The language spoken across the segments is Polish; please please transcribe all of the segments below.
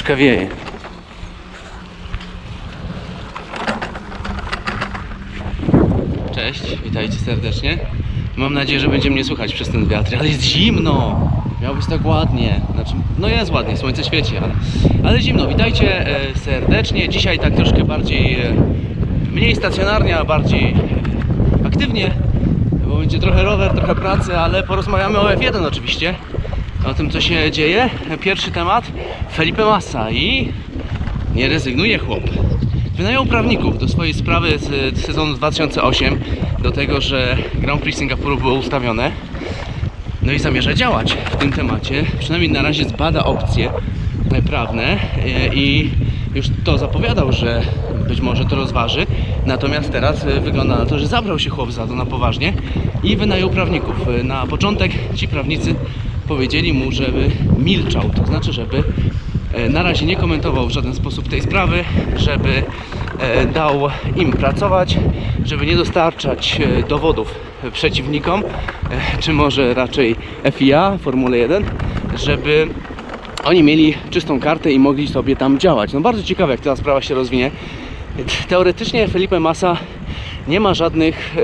troszkę wieje. Cześć, witajcie serdecznie. Mam nadzieję, że będzie mnie słychać przez ten wiatr, ale jest zimno. Miało być tak ładnie. Znaczy, no jest ładnie, słońce świeci, ale, ale zimno. Witajcie e, serdecznie. Dzisiaj tak troszkę bardziej, e, mniej stacjonarnie, a bardziej aktywnie, bo będzie trochę rower, trochę pracy, ale porozmawiamy o F1 oczywiście. O tym, co się dzieje. Pierwszy temat, Felipe Massa i nie rezygnuje chłop. Wynajął prawników do swojej sprawy z sezonu 2008, do tego, że Grand Prix Singapuru było ustawione. No i zamierza działać w tym temacie. Przynajmniej na razie zbada opcje prawne e, i już to zapowiadał, że być może to rozważy. Natomiast teraz e, wygląda na to, że zabrał się chłop za to na poważnie i wynajął prawników. E, Na początek ci prawnicy powiedzieli mu, żeby milczał, to znaczy, żeby e, na razie nie komentował w żaden sposób tej sprawy, żeby e, dał im pracować, żeby nie dostarczać e, dowodów przeciwnikom, czy może raczej FIA, Formule 1, żeby oni mieli czystą kartę i mogli sobie tam działać. No bardzo ciekawe, jak ta sprawa się rozwinie. Teoretycznie Felipe Massa nie ma żadnych e,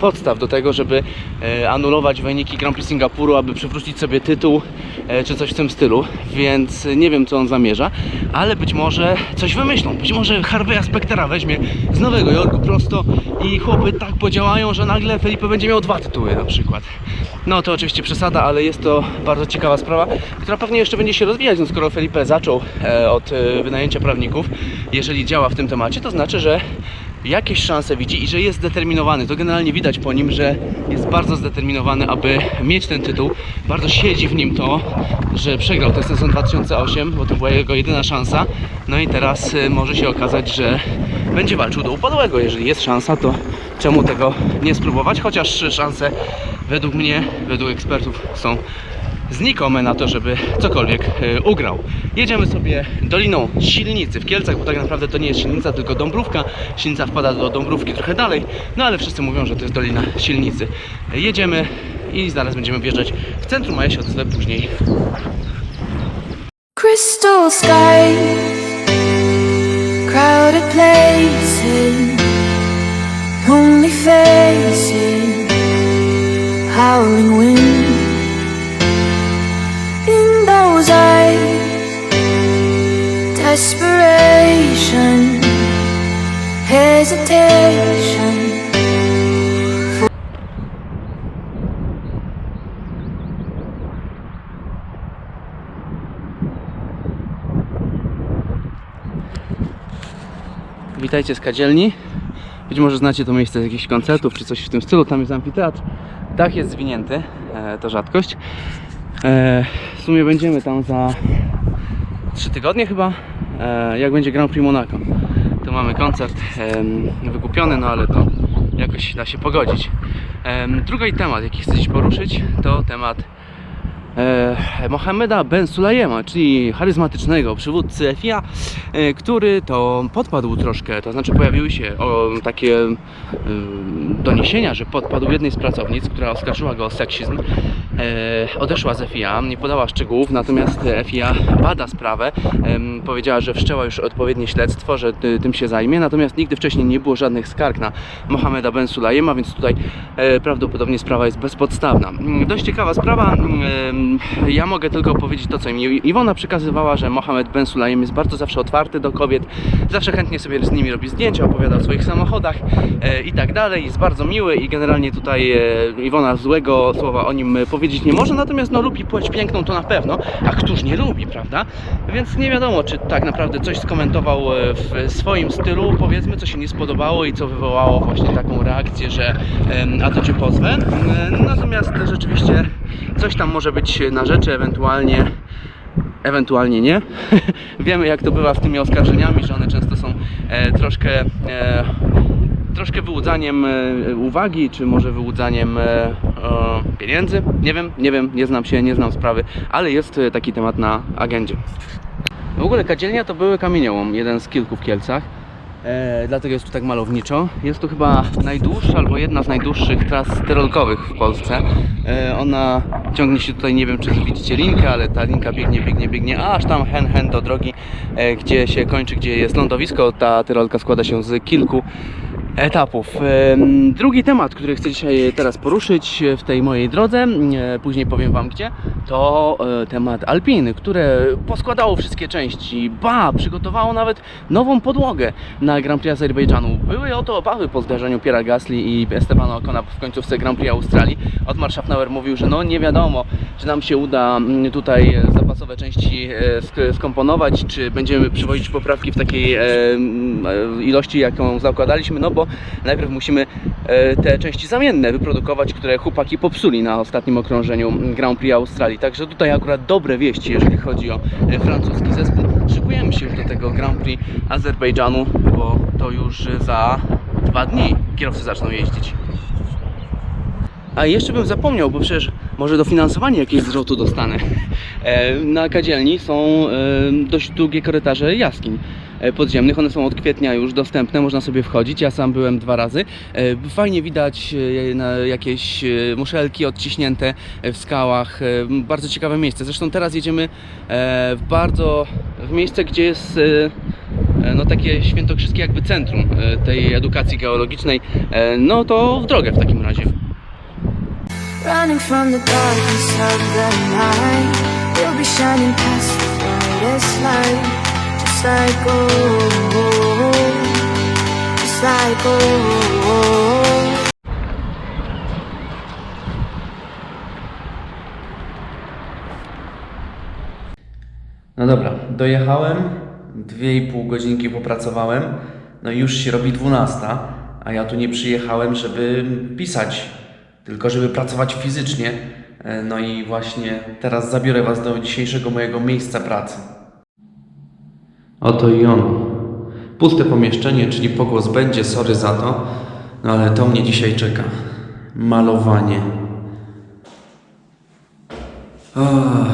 podstaw do tego, żeby e, anulować wyniki Grand Prix Singapuru, aby przywrócić sobie tytuł e, czy coś w tym stylu, więc nie wiem co on zamierza, ale być może coś wymyślą. Być może Harveya Spectera weźmie z Nowego Jorku prosto i chłopy tak podziałają, że nagle Felipe będzie miał dwa tytuły na przykład. No to oczywiście przesada, ale jest to bardzo ciekawa sprawa, która pewnie jeszcze będzie się rozwijać, no skoro Felipe zaczął e, od e, wynajęcia prawników, jeżeli działa w tym temacie, to znaczy, że jakieś szanse widzi i że jest zdeterminowany. To generalnie widać po nim, że jest bardzo zdeterminowany, aby mieć ten tytuł. Bardzo siedzi w nim to, że przegrał ten sezon 2008, bo to była jego jedyna szansa. No i teraz y, może się okazać, że będzie walczył do upadłego. Jeżeli jest szansa, to czemu tego nie spróbować? Chociaż szanse według mnie, według ekspertów są znikome na to, żeby cokolwiek e, ugrał. Jedziemy sobie doliną Silnicy w Kielcach, bo tak naprawdę to nie jest Silnica, tylko Dąbrówka. Silnica wpada do Dąbrówki trochę dalej, no ale wszyscy mówią, że to jest Dolina Silnicy. E, Jedziemy i zaraz będziemy wjeżdżać w centrum, a ja się później. Crystal skies, crowded places, lonely faces, howling wind. Desperation, hesitation. Witajcie z kadzielni. Być może znacie to miejsce z jakichś koncertów czy coś w tym stylu. Tam jest amfiteatr. Dach jest zwinięty, e, to rzadkość. E, w sumie będziemy tam za 3 tygodnie chyba, jak będzie Grand Prix Monaco. To mamy koncert wykupiony, no ale to jakoś da się pogodzić. Drugi temat, jaki chcę dziś poruszyć, to temat e, Mohameda Ben Sulayema, czyli charyzmatycznego przywódcy FIA, e, który to podpadł troszkę, to znaczy pojawiły się o, takie e, doniesienia, że podpadł jednej z pracownic, która oskarżyła go o seksizm. E, odeszła z FIA, nie podała szczegółów, natomiast FIA bada sprawę. Em, powiedziała, że wszczęła już odpowiednie śledztwo, że y, tym się zajmie, natomiast nigdy wcześniej nie było żadnych skarg na Mohameda Ben Sulayema, więc tutaj e, prawdopodobnie sprawa jest bezpodstawna. Mm, Dość ciekawa sprawa. Mm, Ja mogę tylko powiedzieć to, co mi Iwona przekazywała, że Mohamed Ben Sulayem jest bardzo zawsze otwarty do kobiet, zawsze chętnie sobie z nimi robi zdjęcia, opowiada o swoich samochodach e, i tak dalej. Jest bardzo miły i generalnie tutaj e, Iwona złego słowa o nim e, powiedzieć nie może, natomiast no lubi płeć piękną to na pewno, a któż nie lubi, prawda? Więc nie wiadomo, czy tak naprawdę coś skomentował e, w swoim stylu, powiedzmy, co się nie spodobało i co wywołało właśnie taką reakcję, że em, a to cię pozwę. E, Natomiast rzeczywiście coś tam może być na rzeczy, ewentualnie ewentualnie nie. Wiemy jak to bywa z tymi oskarżeniami, że one często są e, troszkę e, troszkę wyłudzaniem e, uwagi, czy może wyłudzaniem e, e, pieniędzy. Nie wiem, nie wiem, nie znam się, nie znam sprawy, ale jest e, taki temat na agendzie. W ogóle kadzielnia to były kamieniołom, jeden z kilku w Kielcach. E, dlatego jest tu tak malowniczo. Jest to chyba najdłuższa albo jedna z najdłuższych tras tyrolkowych w Polsce. E, ona ciągnie się tutaj, nie wiem czy widzicie linkę, ale ta linka biegnie, biegnie, biegnie, aż tam hen, hen do drogi, e, gdzie się kończy, gdzie jest lądowisko. Ta tyrolka składa się z kilku etapów. Drugi temat, który chcę dzisiaj teraz poruszyć w tej mojej drodze, później powiem Wam gdzie, to e, temat Alpiny, które poskładało wszystkie części, ba, przygotowało nawet nową podłogę na Grand Prix Azerbejdżanu. Były o to obawy po zdarzeniu Piera Gasly i Estebana Ocona w końcówce Grand Prix Australii. Otmar Schaffnauer mówił, że no nie wiadomo, czy nam się uda mm, tutaj części e, sk- skomponować, czy będziemy przywozić poprawki w takiej e, e, ilości, jaką zakładaliśmy, no bo najpierw musimy e, te części zamienne wyprodukować, które chłopaki popsuli na ostatnim okrążeniu Grand Prix Australii. Także tutaj akurat dobre wieści, jeżeli chodzi o e, francuski zespół. Szykujemy się już do tego Grand Prix Azerbejdżanu, bo to już za dwa dni kierowcy zaczną jeździć. A jeszcze bym zapomniał, bo przecież może dofinansowanie jakieś z ROT-u dostanę. E, Na kadzielni są e, dość długie korytarze jaskiń e, podziemnych. One są od kwietnia już dostępne, można sobie wchodzić. Ja sam byłem dwa razy. Fajnie widać jakieś muszelki odciśnięte w skałach. Bardzo ciekawe miejsce. Zresztą teraz jedziemy w bardzo w miejsce, gdzie jest no takie świętokrzyskie jakby centrum tej edukacji geologicznej. No to w drogę w takim razie. Running from the darkness of the night. You'll be shining past the brightest light. Just like gold Just like gold No dobra, dojechałem, dwie i pół godzinki popracowałem, no i już się robi 12, a ja tu nie przyjechałem, żeby pisać, tylko żeby pracować fizycznie. E, No i właśnie teraz zabiorę Was do dzisiejszego mojego miejsca pracy. Oto i on. Puste pomieszczenie, czyli pogłos będzie, sorry za to, no ale to mnie dzisiaj czeka. Malowanie. Oh.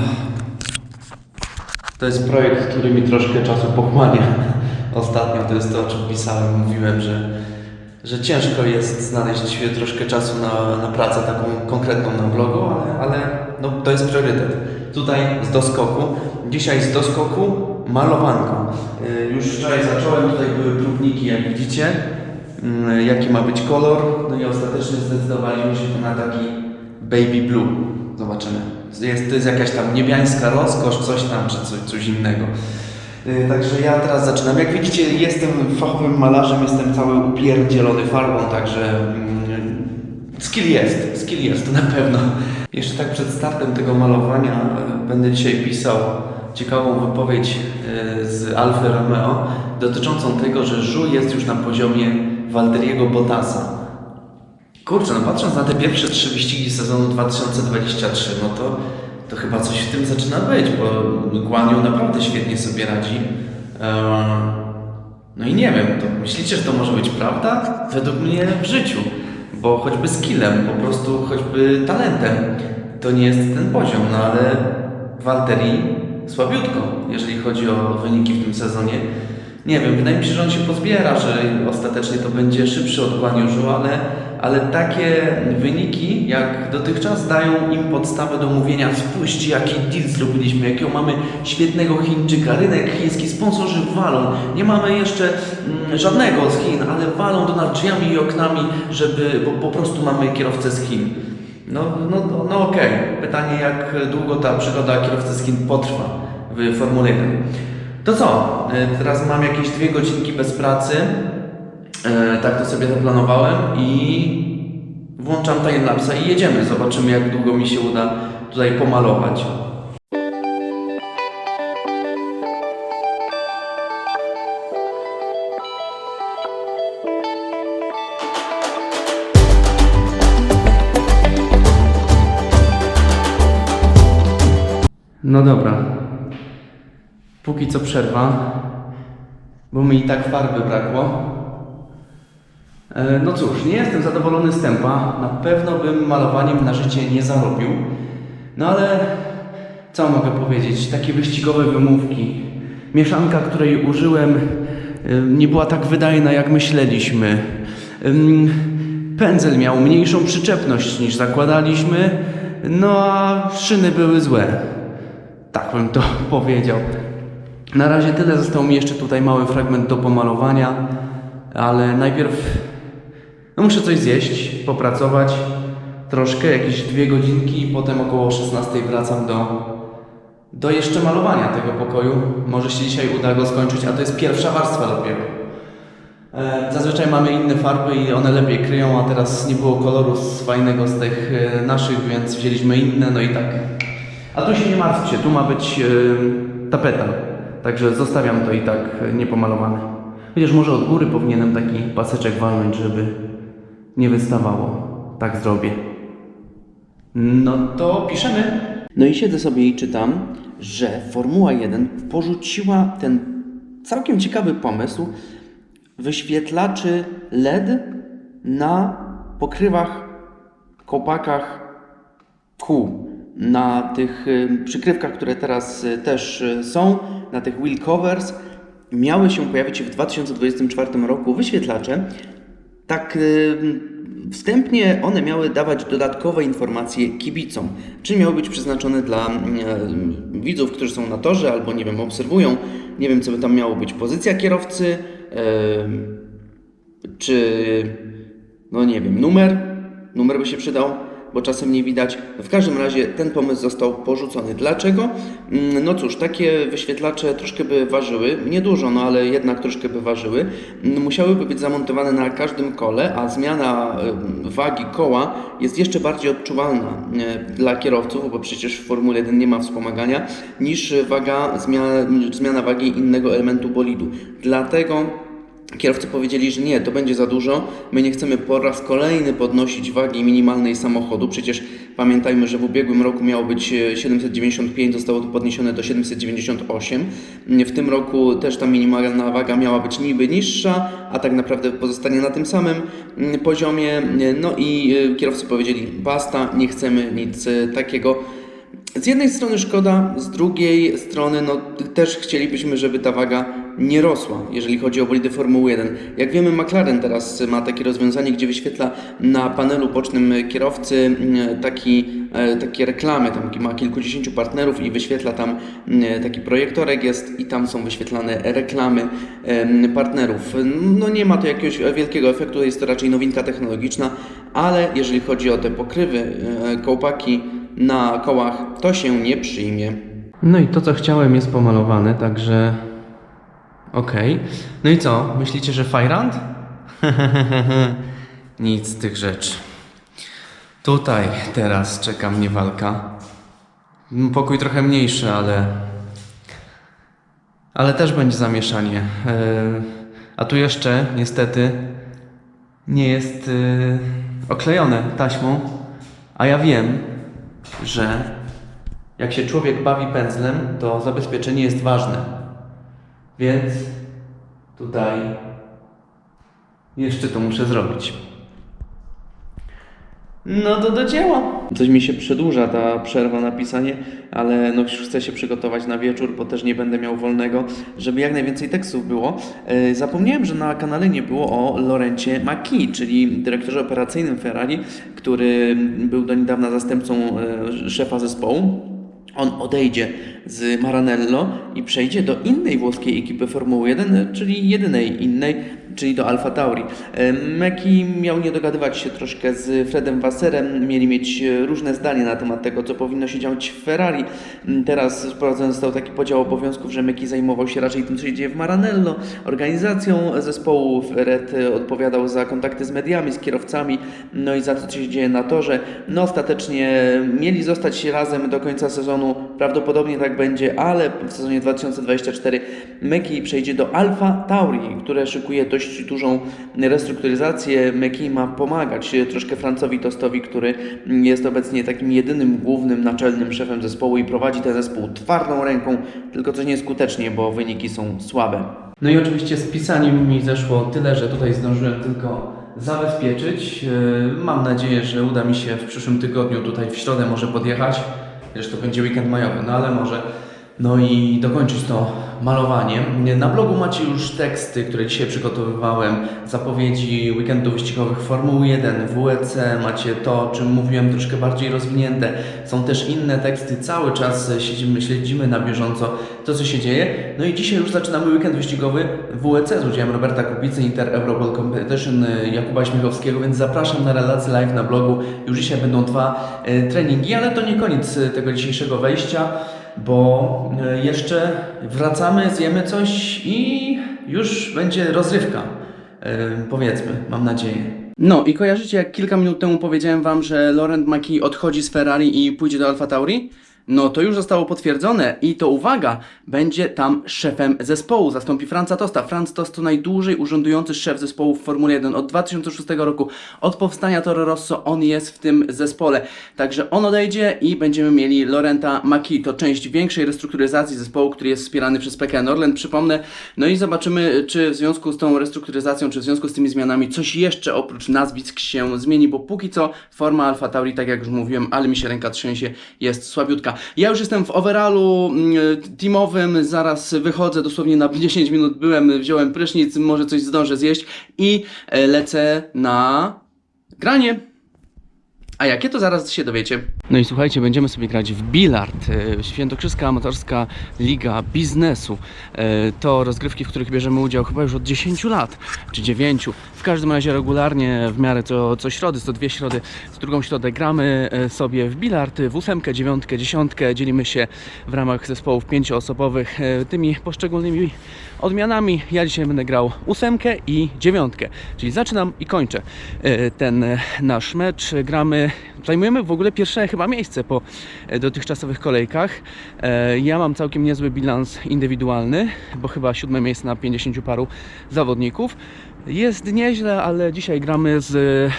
To jest projekt, który mi troszkę czasu pochłania. Ostatnio to jest to, o czym pisałem. Mówiłem, że, że ciężko jest znaleźć troszkę czasu na, na pracę taką konkretną na blogu, ale, ale no, to jest priorytet. Tutaj z doskoku. Dzisiaj z doskoku malowanko. Yy, Już wczoraj zacząłem, tutaj były próbniki, jak widzicie. Yy, Jaki ma być kolor. No i ostatecznie zdecydowaliśmy się na taki baby blue. Zobaczymy. Jest, to jest jakaś tam niebiańska rozkosz, coś tam, czy coś, coś innego. Yy, Także ja teraz zaczynam. Jak widzicie, jestem fachowym malarzem, jestem cały upierdzielony farbą, także mm, skill jest, skill jest, na pewno. Jeszcze tak przed startem tego malowania e, będę dzisiaj pisał ciekawą wypowiedź e, z Alfy Romeo dotyczącą tego, że Żu jest już na poziomie Walderiego Bottasa. Kurczę, no patrząc na te pierwsze trzy wyścigi sezonu 2023, no to, to chyba coś w tym zaczyna być, bo Guanyu naprawdę świetnie sobie radzi. Eee, No i nie wiem, to myślicie, że to może być prawda? Według mnie w życiu, bo choćby skillem, po prostu choćby talentem, to nie jest ten poziom, no ale Walteri słabiutko, jeżeli chodzi o wyniki w tym sezonie. Nie wiem, wydaje mi się, że on się pozbiera, że ostatecznie to będzie szybszy od Guaniużu, ale, ale takie wyniki jak dotychczas dają im podstawę do mówienia spójrzcie jaki deal zrobiliśmy, jakiego mamy świetnego Chińczyka, rynek chiński, sponsorzy walą, nie mamy jeszcze mm, żadnego z Chin, ale walą do nas drzwiami i oknami, żeby, bo po prostu mamy kierowcę z Chin. No, no, no, okej, pytanie jak długo ta przygoda kierowcy z Chin potrwa w Formule 1. To co? E, Teraz mam jakieś dwie godzinki bez pracy. E, Tak to sobie zaplanowałem i włączam timelapsa i jedziemy. Zobaczymy jak długo mi się uda tutaj pomalować. No dobra. Póki co przerwa, bo mi i tak farby brakło. E, No cóż, nie jestem zadowolony z tempa. Na pewno bym malowaniem na życie nie zarobił. No ale co mogę powiedzieć? Takie wyścigowe wymówki. Mieszanka, której użyłem nie była tak wydajna, jak myśleliśmy. Pędzel miał mniejszą przyczepność niż zakładaliśmy, no a szyny były złe. Tak bym to powiedział. Na razie tyle, został mi jeszcze tutaj mały fragment do pomalowania, ale najpierw no muszę coś zjeść, popracować troszkę, jakieś dwie godzinki i potem około 16 wracam do, do jeszcze malowania tego pokoju. Może się dzisiaj uda go skończyć, a to jest pierwsza warstwa dopiero. E, Zazwyczaj mamy inne farby i one lepiej kryją, a teraz nie było koloru z fajnego z tych e, naszych, więc wzięliśmy inne, no i tak. A tu się nie martwcie, tu ma być e, tapeta, także zostawiam to i tak niepomalowane. Chociaż może od góry powinienem taki paseczek walnąć, żeby nie wystawało. Tak zrobię. No to piszemy. No i siedzę sobie i czytam, że Formuła 1 porzuciła ten całkiem ciekawy pomysł wyświetlaczy LED na pokrywach, kopakach kół. Na tych y, przykrywkach, które teraz y, też y, są, na tych wheel covers, miały się pojawić w 2024 roku wyświetlacze. Tak y, wstępnie one miały dawać dodatkowe informacje kibicom, czyli miały być przeznaczone dla y, widzów, którzy są na torze albo nie wiem, obserwują. Nie wiem, co by tam miało być. Pozycja kierowcy, y, czy no nie wiem, numer, numer by się przydał, bo czasem nie widać. W każdym razie ten pomysł został porzucony. Dlaczego? Mm, No cóż, takie wyświetlacze troszkę by ważyły, niedużo, no ale jednak troszkę by ważyły. Mm, Musiałyby być zamontowane na każdym kole, a zmiana em, wagi koła jest jeszcze bardziej odczuwalna e, dla kierowców, bo przecież w Formule 1 nie ma wspomagania, niż waga, zmiana, zmiana wagi innego elementu bolidu. Dlatego Kierowcy powiedzieli, że nie, to będzie za dużo. My nie chcemy po raz kolejny podnosić wagi minimalnej samochodu. Przecież pamiętajmy, że w ubiegłym roku miało być e, 795, zostało to podniesione do 798. W tym roku też ta minimalna waga miała być niby niższa, a tak naprawdę pozostanie na tym samym mm, poziomie. No i e, kierowcy powiedzieli, basta, nie chcemy nic e, takiego. Z jednej strony szkoda, z drugiej strony no, też chcielibyśmy, żeby ta waga nie rosła, jeżeli chodzi o bolidy Formuły 1. Jak wiemy, McLaren teraz ma takie rozwiązanie, gdzie wyświetla na panelu bocznym kierowcy mm, taki, e, takie reklamy, tam ma kilkudziesięciu partnerów i wyświetla tam mm, taki projektorek jest i tam są wyświetlane reklamy partnerów. No nie ma to jakiegoś wielkiego efektu, jest to raczej nowinka technologiczna, ale jeżeli chodzi o te pokrywy, e, kołpaki, na kołach, to się nie przyjmie. No i to, co chciałem, jest pomalowane, także. Okej. No i co? Myślicie, że Fajrant? Nic z tych rzeczy. Tutaj teraz czeka mnie walka. Pokój trochę mniejszy, ale. Ale też będzie zamieszanie. Yy, A tu jeszcze, niestety, nie jest yy, oklejone taśmą. A ja wiem, że jak się człowiek bawi pędzlem, to zabezpieczenie jest ważne. Więc tutaj jeszcze to muszę zrobić. No to do dzieła. Coś mi się przedłuża ta przerwa na pisanie, ale no już chcę się przygotować na wieczór, bo też nie będę miał wolnego, żeby jak najwięcej tekstów było. E, Zapomniałem, że na kanale nie było o Lorencie Maki, czyli dyrektorze operacyjnym Ferrari, który był do niedawna zastępcą e, szefa zespołu. On odejdzie z Maranello i przejdzie do innej włoskiej ekipy Formuły 1, czyli jedynej innej, czyli do Alfa Tauri. Meki miał nie dogadywać się troszkę z Fredem Wasserem, mieli mieć różne zdanie na temat tego, co powinno się dziać w Ferrari. M, Teraz wprowadzony został taki podział obowiązków, że Meki zajmował się raczej tym, co się dzieje w Maranello, organizacją zespołu. Fred e, odpowiadał za kontakty z mediami, z kierowcami, no i za to, co się dzieje na torze. No ostatecznie mieli zostać razem do końca sezonu, prawdopodobnie tak będzie, ale w sezonie 2024 Meki przejdzie do Alfa Tauri, które szykuje dość dużą restrukturyzację. Meki ma pomagać troszkę Francowi Tostowi, który jest obecnie takim jedynym głównym naczelnym szefem zespołu i prowadzi ten zespół twardą ręką, tylko coś nieskutecznie, bo wyniki są słabe. No i oczywiście z pisaniem mi zeszło tyle, że tutaj zdążyłem tylko zabezpieczyć. Yy, Mam nadzieję, że uda mi się w przyszłym tygodniu tutaj w środę może podjechać. Zresztą będzie weekend majowy, no ale może. No i dokończyć to malowaniem. Na blogu macie już teksty, które dzisiaj przygotowywałem, zapowiedzi weekendów wyścigowych Formuły 1, WEC, macie to, o czym mówiłem, troszkę bardziej rozwinięte. Są też inne teksty, cały czas siedzimy, śledzimy na bieżąco to, co się dzieje. No i dzisiaj już zaczynamy weekend wyścigowy WEC z udziałem Roberta Kubicy, Inter Europol Competition, y, Jakuba Śmiechowskiego, więc zapraszam na relacje live na blogu. Już dzisiaj będą dwa e, treningi, ale to nie koniec e, tego dzisiejszego wejścia, bo e, jeszcze wracamy, zjemy coś i już będzie rozrywka. E, powiedzmy, mam nadzieję. No i kojarzycie, jak kilka minut temu powiedziałem Wam, że Laurent Maki odchodzi z Ferrari i pójdzie do Alfa Tauri? No to już zostało potwierdzone i to uwaga, będzie tam szefem zespołu, zastąpi Franza Tosta. Franz Tost to najdłużej urzędujący szef zespołu w Formule 1 od 2006 roku, od powstania Toro Rosso on jest w tym zespole. Także on odejdzie i będziemy mieli Lorenta Maki, to część większej restrukturyzacji zespołu, który jest wspierany przez PKN Orlen, przypomnę. No i zobaczymy, czy w związku z tą restrukturyzacją, czy w związku z tymi zmianami coś jeszcze oprócz nazwisk się zmieni, bo póki co forma Alfa Tauri, tak jak już mówiłem, ale mi się ręka trzęsie, jest słabiutka. Ja już jestem w overallu mm, teamowym, zaraz wychodzę, dosłownie na 10 minut byłem, wziąłem prysznic, może coś zdążę zjeść i e, lecę na granie. A jakie to zaraz się dowiecie. No i słuchajcie, będziemy sobie grać w bilard. E, Świętokrzyska Amatorska Liga Biznesu. E, To rozgrywki, w których bierzemy udział chyba już od 10 lat, czy 9. W każdym razie regularnie, w miarę co, co środy, co dwie środy, z drugą środę gramy e, sobie w bilard, w ósemkę, dziewiątkę, dziesiątkę. Dzielimy się w ramach zespołów pięcioosobowych tymi poszczególnymi odmianami. Ja dzisiaj będę grał ósemkę i dziewiątkę, czyli zaczynam i kończę ten nasz mecz. Gramy, zajmujemy w ogóle pierwsze chyba miejsce po e, dotychczasowych kolejkach. E, Ja mam całkiem niezły bilans indywidualny, bo chyba siódme miejsce na 50 paru zawodników. Jest nieźle, ale dzisiaj gramy z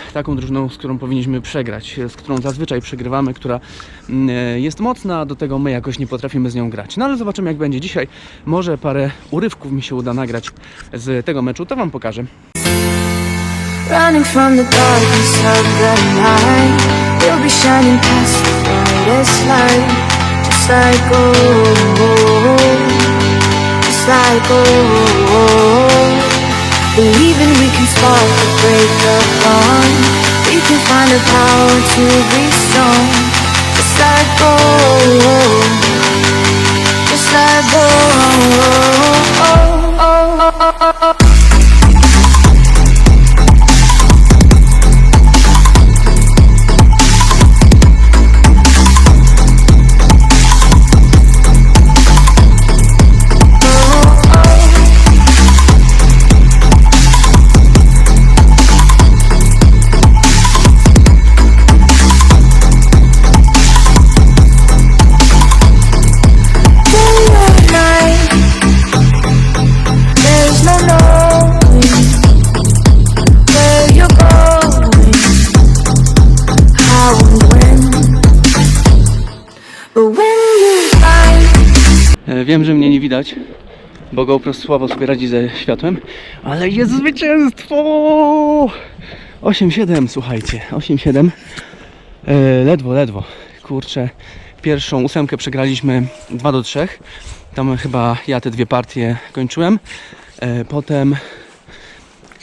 e, taką drużyną, z którą powinniśmy przegrać, z którą zazwyczaj przegrywamy, która mm, jest mocna, a do tego my jakoś nie potrafimy z nią grać. No ale zobaczymy jak będzie dzisiaj. Może parę urywków mi się uda nagrać z tego meczu, to Wam pokażę. Running from the darkness of the night, you'll be shining past the brightest light, just like gold, just like gold. Believing we can spark the break of dawn, we can find the power to be strong, just like gold, just like gold. Day E, Wiem, że mnie nie widać, bo GoPro słabo sobie radzi ze światłem, ale jest zwycięstwo! 8-7, słuchajcie, 8-7. E, ledwo, ledwo. Kurczę, pierwszą ósemkę przegraliśmy 2 do 3. Tam chyba ja te dwie partie kończyłem. E, potem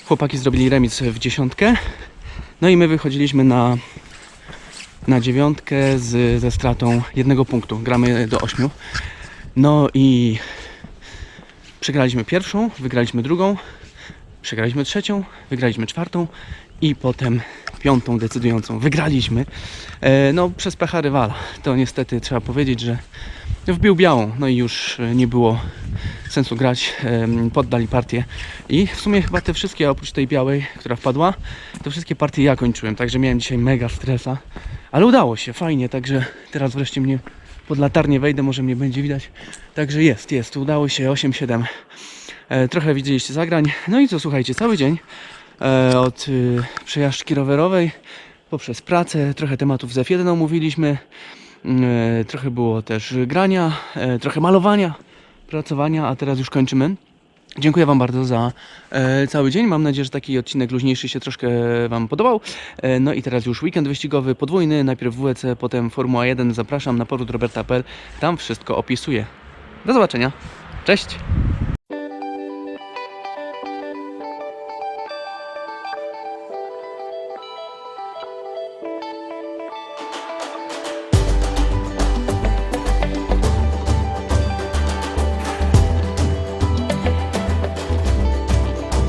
chłopaki zrobili remis w dziesiątkę. No i my wychodziliśmy na, na dziewiątkę z, ze stratą jednego punktu. Gramy do 8. No i przegraliśmy pierwszą, wygraliśmy drugą, przegraliśmy trzecią, wygraliśmy czwartą i potem piątą decydującą. Wygraliśmy. E, no przez pecha rywala. To niestety trzeba powiedzieć, że wbił białą. No i już nie było sensu grać. Poddali partię. I w sumie chyba te wszystkie, oprócz tej białej, która wpadła, te wszystkie partie ja kończyłem. Także miałem dzisiaj mega stresa. Ale udało się, fajnie. Także teraz wreszcie mnie pod latarnię wejdę, może mnie będzie widać. Także jest, jest, udało się 8-7. E, trochę widzieliście zagrań. No i co, słuchajcie, cały dzień e, od y, przejażdżki rowerowej poprzez pracę, trochę tematów z F1 omówiliśmy, e, trochę było też grania, e, trochę malowania, pracowania, a teraz już kończymy. Dziękuję Wam bardzo za e, cały dzień. Mam nadzieję, że taki odcinek luźniejszy się troszkę Wam podobał. E, no i teraz już weekend wyścigowy podwójny. Najpierw WEC, potem Formuła 1. Zapraszam na poród Roberta.pl. Tam wszystko opisuję. Do zobaczenia. Cześć!